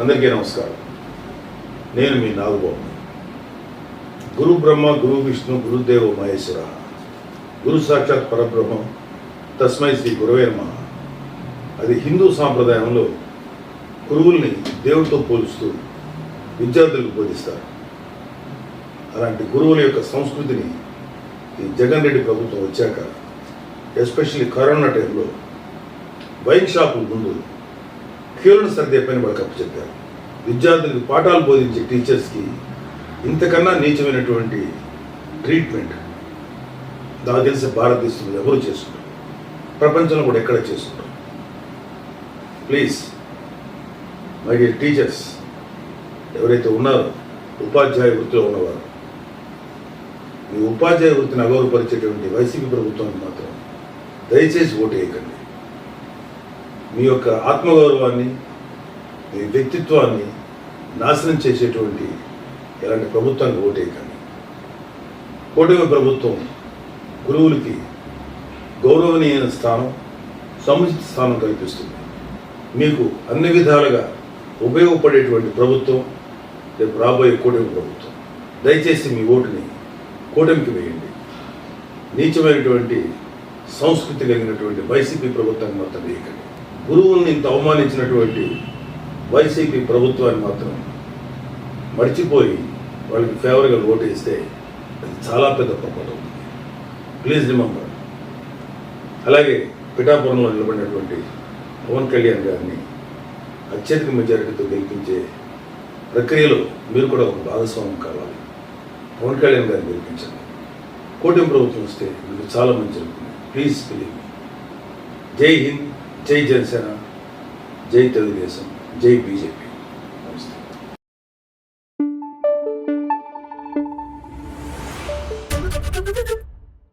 అందరికీ నమస్కారం. నేను మీ నాగబాబు. గురు బ్రహ్మ గురు విష్ణు గురుదేవ మహేశ్వర. గురు సాక్షాత్ పరబ్రహ్మం తస్మై శ్రీ గురవే నమ. అది హిందూ సాంప్రదాయంలో గురువుల్ని దేవుడితో పోలుస్తూ విద్యార్థులకు బోధిస్తారు. అలాంటి గురువుల యొక్క సంస్కృతిని ఈ జగన్ రెడ్డి ప్రభుత్వం వచ్చాక ఎస్పెషల్లీ కరోనా టైంలో వైన్ షాపుల ముందు క్యూలను సర్దే పని వాళ్ళకి అప్పచెప్పారు విద్యార్థులకు పాఠాలు బోధించే టీచర్స్కి ఇంతకన్నా నీచమైనటువంటి ట్రీట్మెంట్ నాకు తెలిసి భారతదేశంలో ఎవరు చేస్తున్నారు? ప్రపంచంలో కూడా ఎక్కడ చేసుకుంటారు ప్లీజ్ మై డియర్ టీచర్స్ ఎవరైతే ఉన్నారో ఉపాధ్యాయ వృత్తిలో ఉన్నవారు మీ ఉపాధ్యాయ వృత్తిని అగౌరవపరిచేటువంటి వైసీపీ ప్రభుత్వానికి మాత్రం దయచేసి ఓటు వేయకండి. మీ యొక్క ఆత్మగౌరవాన్ని మీ వ్యక్తిత్వాన్ని నాశనం చేసేటువంటి ఇలాంటి ప్రభుత్వానికి ఓటేయకండి. కూటమి ప్రభుత్వం గురువులకి గౌరవనీయ స్థానం సముచిత స్థానం కల్పిస్తుంది. మీకు అన్ని విధాలుగా ఉపయోగపడేటువంటి ప్రభుత్వం రేపు రాబోయే కూటమి ప్రభుత్వం. దయచేసి మీ ఓటుని కూటమికి వేయండి. నీచమైనటువంటి సంస్కృతి కలిగినటువంటి వైసీపీ ప్రభుత్వానికి మొత్తం వేయకండి. గురువుల్ని ఇంత అవమానించినటువంటి వైసీపీ ప్రభుత్వాన్ని మాత్రం మర్చిపోయి వాళ్ళకి ఫేవర్గా ఓటు వేస్తే అది చాలా పెద్ద పొరపాటు ప్లీజ్ రిమంబర్. అలాగే పిఠాపురంలో నిలబడినటువంటి పవన్ కళ్యాణ్ గారిని అత్యధిక మెజారిటీతో గెలిపించే ప్రక్రియలో మీరు కూడా ఒక భాగస్వామ్యం కావాలి. పవన్ కళ్యాణ్ గారిని గెలిపించండి. కూటమి ప్రభుత్వం వస్తే మీకు చాలా మంచి జరుగుతుంది. ప్లీజ్ బిలీవ్ జై హింద్. జై జనసేన జై తెలుగుదేశం జై బీజేపీ నమస్తే